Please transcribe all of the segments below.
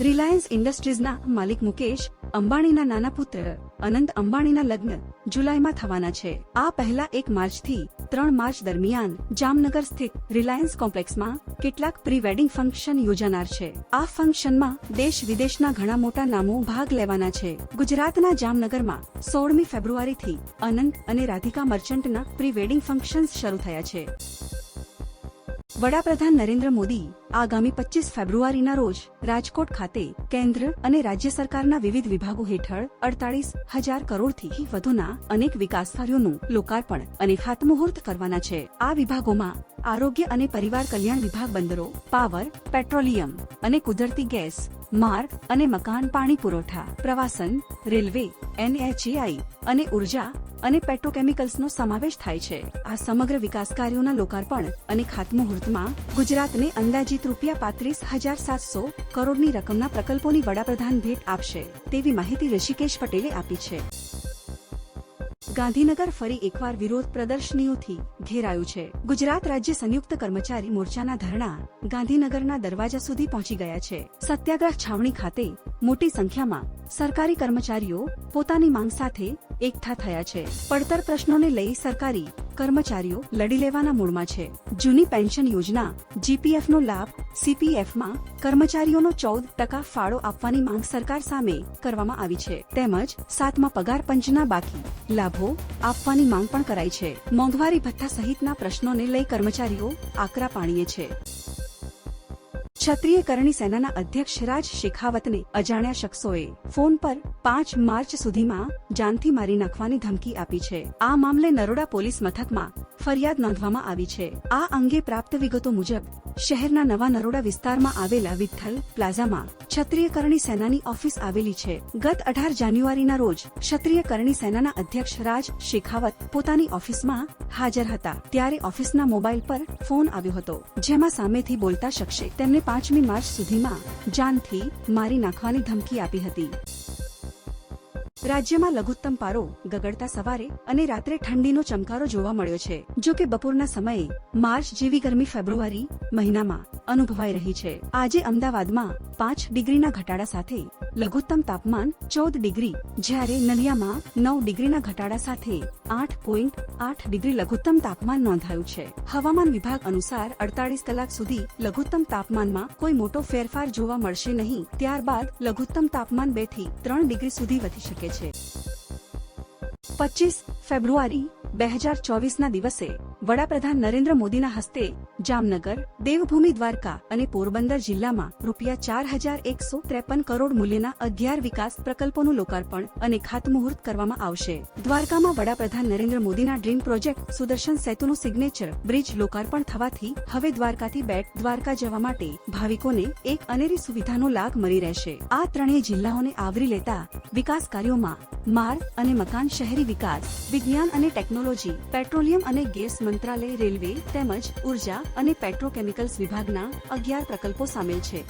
Reliance ઇન્ડસ્ટ્રીઝના માલિક મુકેશ અંબાણીના નાના પુત્ર અનંત અંબાણીના લગ્ન જુલાઈમાં થવાના છે. આ પહેલા એક માર્ચથી ત્રણ માર્ચ દરમિયાન જામનગર સ્થિત રિલાયન્સ કોમ્પ્લેક્સમાં કેટલાક પ્રી વેડિંગ ફંક્શન યોજાનાર છે. આ ફંક્શનમાં દેશ વિદેશના ઘણા મોટા નામો ભાગ લેવાના છે. ગુજરાતના જામનગરમાં સોળમી ફેબ્રુઆરીથી અનંત અને રાધિકા મર્ચન્ટના પ્રી વેડિંગ ફંક્શન્સ શરૂ થયા છે. વડાપ્રધાન નરેન્દ્ર મોદી આગામી પચીસ ફેબ્રુઆરીના રોજ રાજકોટ ખાતે કેન્દ્ર અને રાજ્ય સરકારના વિવિધ વિભાગો હેઠળ અડતાલીસ હજાર કરોડથી વધુના અનેક વિકાસ કાર્યોનું લોકાર્પણ અને ખાતમુહૂર્ત કરવાના છે. આ વિભાગોમાં આરોગ્ય અને પરિવાર કલ્યાણ વિભાગ બંદરો, પાવર, પેટ્રોલિયમ અને કુદરતી ગેસ માર્ગ અને મકાન, પાણી પુરવઠા, પ્રવાસન, રેલવે, એનએચએઆઈ અને ઊર્જા અને પેટ્રોકેમિકલ્સનો સમાવેશ થાય છે. આ સમગ્ર વિકાસ કાર્યોના લોકાર્પણ અને ખાતમુહૂર્તમાં ગુજરાતને અંદાજિત રૂપિયા પાંત્રીસ હજાર સાતસો કરોડની રકમના પ્રકલ્પોની વડાપ્રધાન ભેટ આપશે તેવી માહિતી ઋષિકેશ પટેલે આપી છે. ગાંધીનગર ફરી એકવાર વિરોધ પ્રદર્શનીઓથી ઘેરાયું છે. ગુજરાત રાજ્ય સંયુક્ત કર્મચારી મોરચાના ધરણા ગાંધીનગરના દરવાજા સુધી પહોંચી ગયા છે. સત્યાગ્રહ છાવણી ખાતે મોટી સંખ્યામાં સરકારી કર્મચારીઓ પોતાની માંગ સાથે એકઠા થયા છે. પડતર પ્રશ્નોને લઈ સરકારી કર્મચારીઓ લડી લેવાના મૂડમાં છે. જૂની પેન્શન યોજના જીપીએફ નો લાભ સીપીએફમાં કર્મચારીઓનો ચૌદ ટકા ફાળો આપવાની માંગ સરકાર સામે કરવામાં આવી છે. તેમજ સાતમા પગાર પંચના બાકી લાભો આપવાની માંગ પણ કરાઈ છે. મોંઘવારી ભથ્થા સહિતના પ્રશ્નોને લઈ કર્મચારીઓ આકરા પાણીએ છે. ક્ષત્રિય કરણી સેનાના અધ્યક્ષ રાજ શેખાવતને અજાણ્યા શખ્સોએ ફોન પર પાંચ માર્ચ સુધીમાં જાનથી મારી નાખવાની ધમકી આપી છે. આ મામલે નરોડા પોલીસ મથકમાં ફરિયાદ નોંધવામાં આવી છે. આ અંગે પ્રાપ્ત વિગતો મુજબ, શહેરના નવા નરોડા વિસ્તારમાં આવેલા વિઠ્ઠલ પ્લાઝામાં ક્ષત્રિય કરણી સેનાની ઓફિસ આવેલી છે. ગત અઢાર જાન્યુઆરીના રોજ ક્ષત્રિય કરણી સેનાના અધ્યક્ષ રાજ શેખાવત પોતાની ઓફિસમાં હાજર હતા. ત્યારે ઓફિસના મોબાઈલ પર ફોન આવ્યો હતો, જેમાં સામેથી બોલતા શખ્સે તેમને પાંચમી માર્ચ સુધીમાં જાનથી મારી નાખવાની ધમકી આપી હતી. રાજ્યમાં લઘુત્તમ પારો ગગડતા સવારે અને રાત્રે ઠંડીનો ચમકારો જોવા મળ્યો છે, જો કે બપોરના સમયે માર્ચ જેવી ગરમી ફેબ્રુઆરી મહિનામાં અનુભવાઈ રહી છે. આજે અમદાવાદમાં પાંચ ડિગ્રીના ઘટાડા સાથે લઘુત્તમ તાપમાન ચૌદ ડિગ્રી, જ્યારે નલિયામાં નવ ડિગ્રીના ઘટાડા સાથે આઠ પોઈન્ટ આઠ ડિગ્રી લઘુત્તમ તાપમાન નોંધાયું છે. હવામાન વિભાગ અનુસાર અડતાલીસ કલાક સુધી લઘુત્તમ તાપમાનમાં કોઈ મોટો ફેરફાર જોવા મળશે નહીં. ત્યારબાદ લઘુત્તમ તાપમાન બેથી ત્રણ ડિગ્રી સુધી વધી શકે છે. પચીસ ફેબ્રુઆરી બે હજાર ચોવીસના દિવસે વડાપ્રધાન નરેન્દ્ર મોદીના હસ્તે જામનગર, દેવભૂમિ દ્વારકા અને પોરબંદર જિલ્લામાં રૂપિયા ચાર હજાર એકસો ત્રેપન કરોડ મૂલ્યના અગિયાર વિકાસ પ્રકલ્પોનું લોકાર્પણ અને ખાતમુહૂર્ત કરવામાં આવશે. દ્વારકામાં વડાપ્રધાન નરેન્દ્ર મોદીના ડ્રીમ પ્રોજેક્ટ સુદર્શન સેતુનું સિગ્નેચર બ્રિજ લોકાર્પણ થવાથી હવે દ્વારકાથી બેટ દ્વારકા જવા માટે ભાવિકોને એક અનેરી સુવિધાનો લાભ મળી રહેશે. આ ત્રણેય જિલ્લાઓને આવરી લેતા વિકાસ કાર્યોમાં માર્ગ અને મકાન શહેરી વિકાસ, વિજ્ઞાન અને ટેકનોલોજી, પેટ્રોલિયમ અને ગેસ મંત્રાલય, રેલવે તેમજ ઊર્જા અને પેટ્રોકેમિકલ્સ વિભાગના અગિયાર પ્રકલ્પો સામેલ છે.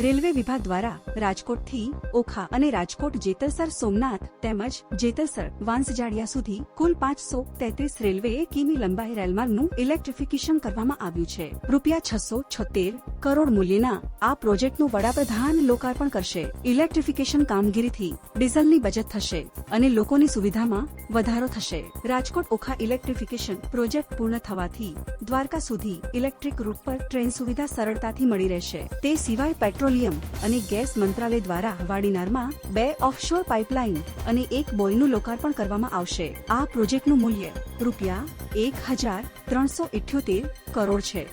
રેલવે વિભાગ દ્વારા રાજકોટથી ઓખા અને રાજકોટ જેતલસર સોમનાથ તેમજ જેતલસર વાંસજાડિયા સુધી કુલ પાંચસો તેત્રીસ રેલવે કિમી લંબાઈ રેલમાર્ગનું ઇલેક્ટ્રિફિકેશન કરવામાં આવ્યું છે. રૂપિયા છસો છોતેર કરોડ મૂલ્યના આ પ્રોજેક્ટનું વડાપ્રધાન લોકાર્પણ કરશે. ઇલેક્ટ્રિફિકેશન કામગીરીથી ડીઝલની બચત થશે અને લોકોની સુવિધામાં વધારો થશે. રાજકોટ ઓખા ઇલેક્ટ્રિફિકેશન પ્રોજેક્ટ પૂર્ણ થવાથી દ્વારકા સુધી ઇલેક્ટ્રિક રૂટ પર ટ્રેન સુવિધા સરળતાથી મળી રહેશે. તે સિવાય પેટ્રોલિયમ અને ગેસ મંત્રાલય દ્વારા વાડીનારમાં બે ઓફશોર પાઇપલાઇન અને એક બોયનું લોકાર્પણ કરવામાં આવશે. આ પ્રોજેક્ટનું મૂલ્ય રૂપિયા એક હજાર ત્રણસો ઇઠ્યોતેર કરોડ છે.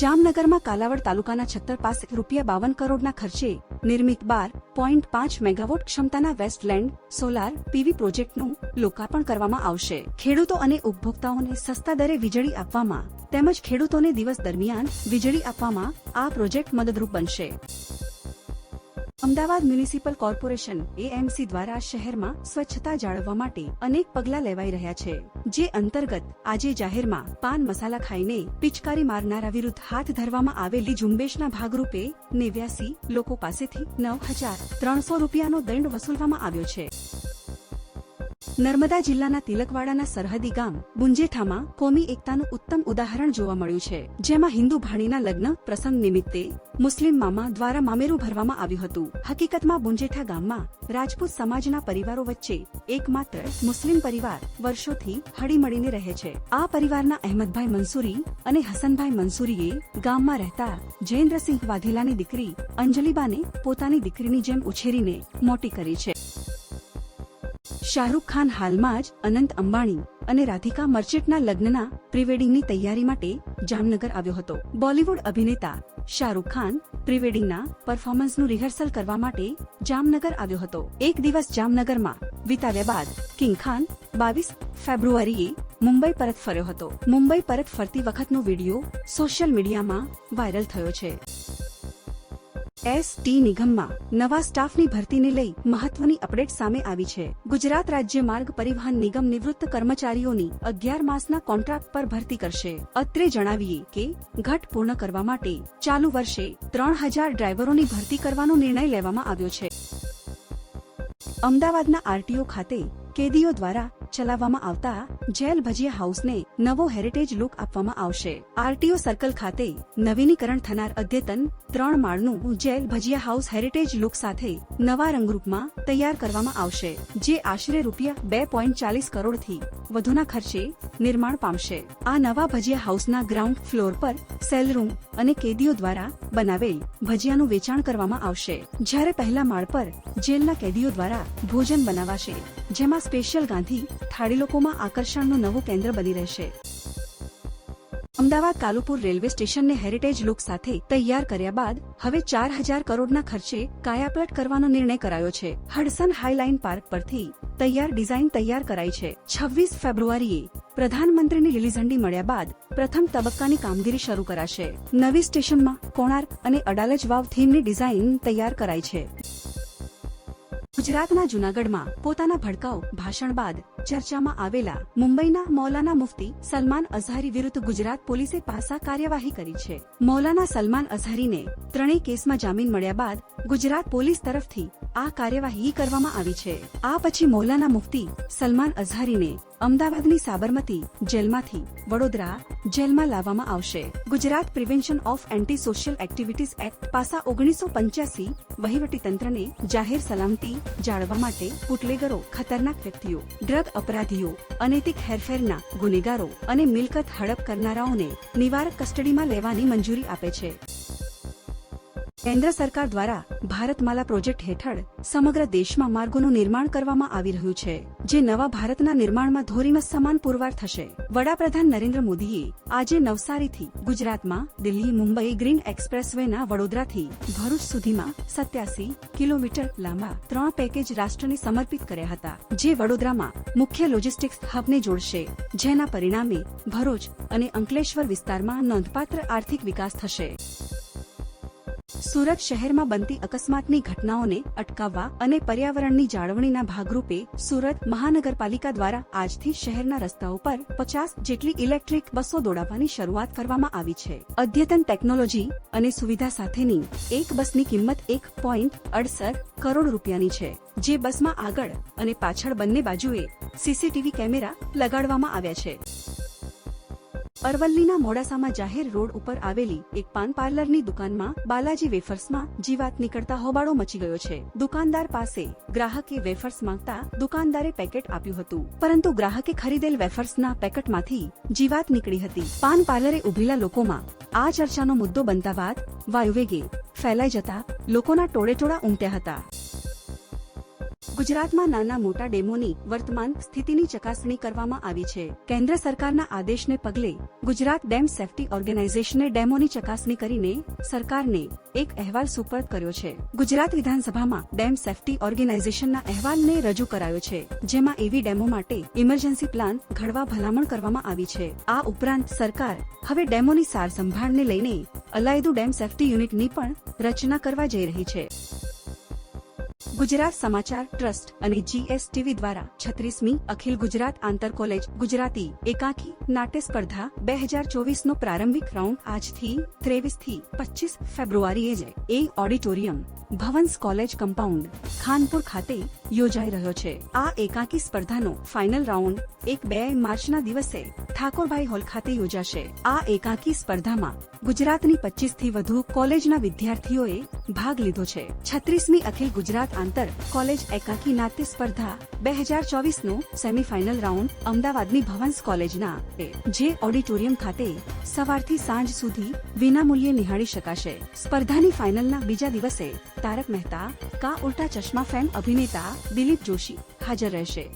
જામનગરમાં કાલાવડ તાલુકાના છત્તર પાસે રૂપિયા બાવન કરોડના ખર્ચે નિર્મિત બાર પોઈન્ટ પાંચ મેગાવોટ ક્ષમતાના વેસ્ટલેન્ડ સોલાર પીવી પ્રોજેક્ટનું લોકાર્પણ કરવામાં આવશે. ખેડૂતો અને ઉપભોક્તાઓને સસ્તા દરે વીજળી આપવામાં તેમજ ખેડૂતોને દિવસ દરમિયાન વીજળી આપવામાં આ પ્રોજેક્ટ મદદરૂપ બનશે. અમદાવાદ મ્યુનિસિપલ કોર્પોરેશન એએમસી દ્વારા શહેરમાં સ્વચ્છતા જાળવવા માટે અનેક પગલાં લેવાઈ રહ્યા છે, જે અંતર્ગત આજે જાહેરમાં પાન મસાલા ખાઈને પિચકારી મારનારા વિરુદ્ધ હાથ ધરવામાં આવેલી ઝુંબેશના ભાગરૂપે નેવ્યાસી લોકો પાસેથી નવ હજાર ત્રણસો રૂપિયાનો દંડ વસૂલવામાં આવ્યો છે. નર્મદા જિલ્લાના તિલકવાડાના સરહદી ગામ બુંજેઠામાં કોમી એકતાનું ઉત્તમ ઉદાહરણ જોવા મળ્યું છે, જેમાં હિન્દુ ભાણીના લગ્ન પ્રસંગ નિમિત્તે મુસ્લિમ મામા દ્વારા મામેરું ભરવામાં આવ્યું હતું. હકીકતમાં બુંજેઠા ગામમાં રાજપૂત સમાજના પરિવારો વચ્ચે એકમાત્ર મુસ્લિમ પરિવાર વર્ષોથી હળીમળીને રહે છે. આ પરિવારના અહેમદભાઈ મંસૂરી અને હસનભાઈ મંસૂરીએ ગામમાં રહેતા જયેન્દ્રસિંહ વાઘેલાની દીકરી અંજલિબાને પોતાની દીકરીની જેમ ઉછેરીને મોટી કરી છે. શાહરૂખ ખાન હાલમાં જ અનંત અંબાણી અને રાધિકા મર્ચેન્ટના લગ્નના પ્રીવેડિંગની તૈયારી માટે જામનગર આવ્યો હતો. બોલિવૂડ અભિનેતા શાહરૂખ ખાન પ્રીવેડિંગના પરફોર્મન્સનું રિહર્સલ કરવા માટે જામનગર આવ્યો હતો. એક દિવસ જામનગરમાં વિતાવ્યા બાદ કિંગ ખાન બાવીસ ફેબ્રુઆરીએ મુંબઈ પરત ફર્યો હતો. મુંબઈ પરત ફરતી વખતનો વીડિયો સોશિયલ મીડિયામાં વાયરલ થયો છે. એસ ટી નિગમમાં નવા સ્ટાફની ભરતીને લઈ મહત્વની અપડેટ સામે આવી છે. ગુજરાત રાજ્ય માર્ગ પરિવહન નિગમ નિવૃત્ત કર્મચારીઓની અગિયાર માસના કોન્ટ્રાક્ટ પર ભરતી કરશે. અત્રે જણાવીએ કે, ઘટ પૂર્ણ કરવા માટે ચાલુ વર્ષે ત્રણ હજાર ડ્રાઈવરોની ભરતી કરવાનો નિર્ણય લેવામાં આવ્યો છે. અમદાવાદના આરટીઓ ખાતે કેદીઓ દ્વારા ચલાવવામાં આવતા જેલ ભજીયા હાઉસને નવો હેરિટેજ લુક આપવામાં આવશે. આરટીઓ સર્કલ ખાતે નવીનીકરણ થનાર અદ્યતન ત્રણ માળનું jail Bhajiya house heritage look સાથે નવા રંગરૂપમાં તૈયાર કરવામાં આવશે, જે આશરે રૂપિયા બે પોઈન્ટ ચાલીસ કરોડથી વધુના ખર્ચે નિર્માણ પામશે. આ નવા ભજીયા હાઉસના ગ્રાઉન્ડ ફ્લોર પર સેલ રૂમ અને કેદીઓ દ્વારા બનાવેલ ભજીયાનું વેચાણ કરવામાં આવશે. જ્યારે પહેલા માળ પર જેલના કેદીઓ દ્વારા ભોજન બનાવાશે, જેમાં સ્પેશિયલ ગાંધી થાળી લોકોમાં આકર્ષણનું નવું કેન્દ્ર બની રહેશે. અમદાવાદ કાલુપુર રેલવે સ્ટેશનને હેરિટેજ લુક સાથે તૈયાર કર્યા બાદ હવે ચાર હજાર કરોડના ખર્ચે કાયાપલટ કરવાનો નિર્ણય કરાયો છે. હડસન હાઈલાઇન પાર્ક પરથી તૈયાર ડિઝાઇન તૈયાર કરાઈ છે. છવ્વીસ ફેબ્રુઆરીએ પ્રધાનમંત્રીની લીલી ઝંડી મળ્યા બાદ પ્રથમ તબક્કાની કામગીરી શરૂ કરાશે. નવી સ્ટેશનમાં કોણાર્ક અને અડાલજ વાવ થીમની ડિઝાઇન તૈયાર કરાઈ છે. ગુજરાતના જૂનાગઢમાં પોતાના ભડકાઉ ભાષણ બાદ ચર્ચામાં આવેલા મુંબઈના મૌલાના મુફ્તી સલમાન અઝહારી વિરુદ્ધ ગુજરાત પોલીસે પાસા કાર્યવાહી કરી છે. મૌલાના સલમાન અઝહારીને ત્રણેય કેસમાં જામીન મળ્યા બાદ ગુજરાત પોલીસ તરફથી આ કાર્યવાહી કરવામાં આવી છે. આ પછી મૌલાના મુફતી સલમાન અઝહારીને અમદાવાદની સાબરમતી જેલમાંથી વડોદરા જેલમાં લાવવામાં આવશે. Gujarat prevention of anti social activities act PASA ઓગણીસો પંચ્યાસી વહીવટી તંત્રને જાહેર સલામતી જાળવવા માટે બુટલેગરો ખતરનાક વ્યક્તિઓ, ડ્રગ અપરાધીઓ, અનૈતિક હેરફેરના ગુનેગારો અને મિલકત હડપ કરનારાઓને નિવારક કસ્ટડીમાં લેવાની મંજૂરી આપે છે. કેન્દ્ર સરકાર દ્વારા ભારતમાલા પ્રોજેક્ટ હેઠળ સમગ્ર દેશમાં માર્ગોનું નિર્માણ કરવામાં આવી રહ્યું છે, જે નવા ભારતના નિર્માણમાં ધોરીનો સમાન પુરવાર થશે. વડાપ્રધાન નરેન્દ્ર મોદીએ આજે નવસારીથી ગુજરાતમાં દિલ્હી, મુંબઈ ગ્રીન એક્સપ્રેસવેના વડોદરાથી ભરૂચ સુધીમાં સત્યાસી કિલોમીટર લાંબા ત્રણ પેકેજ રાષ્ટ્રને સમર્પિત કર્યા હતા, જે વડોદરામાં મુખ્ય લોજિસ્ટિક્સ હબને જોડશે, જેના પરિણામે ભરૂચ અને અંકલેશ્વર વિસ્તારમાં નોંધપાત્ર આર્થિક વિકાસ થશે. સુરત શહેરમાં બનતી અકસ્માતની ઘટનાઓને અટકાવવા અને પર્યાવરણની જાળવણીના ભાગરૂપે સુરત મહાનગરપાલિકા દ્વારા આજથી શહેરના રસ્તાઓ પર પચાસ જેટલી ઇલેક્ટ્રિક બસો દોડાવવાની શરૂઆત કરવામાં આવી છે. અદ્યતન ટેકનોલોજી અને સુવિધા સાથેની એક બસની કિંમત એક પોઈન્ટ અડસઠ કરોડ રૂપિયાની છે. જે બસમાં આગળ અને પાછળ બંને બાજુએ સીસીટીવી કેમેરા લગાડવામાં આવ્યા છે. અરવલ્લીના મોડાસામાં જાહેર રોડ ઉપર આવેલી એક પાન પાર્લરની દુકાનમાં બાલાજી વેફર્સમાં જીવાત નીકળતા હોબાળો મચી ગયો છે. દુકાનદાર પાસે ગ્રાહકે વેફર્સ માંગતા દુકાનદારે પેકેટ આપ્યું હતું. પરંતુ ગ્રાહકે ખરીદેલ વેફર્સના પેકેટમાંથી જીવાત નીકળી હતી. પાન પાર્લરે ઉભેલા લોકોમાં આ ચર્ચાનો મુદ્દો બનતા બાદ વાયુવેગે ફેલાઈ જતા લોકોના ટોળેટોળા ઉમટ્યા હતા. ગુજરાતમાં નાના મોટા ડેમોની વર્તમાન સ્થિતિની ચકાસણી કરવામાં આવી છે. કેન્દ્ર સરકારના આદેશને પગલે ગુજરાત ડેમ સેફટી ઓર્ગેનાઇઝેશને ડેમોની ચકાસણી કરીને સરકારને એક અહેવાલ સુપરત કર્યો છે. ગુજરાત વિધાનસભામાં ડેમ સેફટી ઓર્ગેનાઇઝેશનના અહેવાલને રજૂ કરાયો છે, જેમાં એવી ડેમો માટે ઇમરજન્સી પ્લાન ઘડવા ભલામણ કરવામાં આવી છે. આ ઉપરાંત સરકાર હવે ડેમોની સાર સંભાળને લઈને અલાયદુ ડેમ સેફટી યુનિટની પણ રચના કરવા જઈ રહી છે. ગુજરાત સમાચાર ટ્રસ્ટ અને જીએસટીવી દ્વારા છત્રીસમી અખિલ ગુજરાત આંતર કોલેજ ગુજરાતી એકાકી નાટ્ય સ્પર્ધા બે હજાર ચોવીસ નો પ્રારંભિક રાઉન્ડ આજથી ત્રેવીસથી પચીસ ફેબ્રુઆરીએ જ એ auditorium Bhavans college compound Khanpur ખાતે યોજાઈ રહ્યો છે. આ એકાકી સ્પર્ધાનો ફાઇનલ રાઉન્ડ એક બે માર્ચના દિવસે ઠાકોરભાઈ હોલ ખાતે યોજાશે. આ એકાકી સ્પર્ધામાં ગુજરાતની પચીસથી વધુ કોલેજના વિદ્યાર્થીઓએ ભાગ લીધો છે. છત્રીસમી અખિલ ગુજરાત આંતર કોલેજ એકાકી નાટ્ય સ્પર્ધા બે હજાર ચોવીસનું સેમીફાઇનલ રાઉન્ડ અમદાવાદની ભવન્સ કોલેજના જે ઓડિટોરિયમ ખાતે સવારથી સાંજ સુધી વિનામૂલ્યે નિહાળી શકાશે. સ્પર્ધાની ફાઇનલના બીજા દિવસે તારક મહેતા કા ઉલ્ટા ચશ્મા ફેમ અભિનેતા દિલીપ જોશી હાજર રહેશે.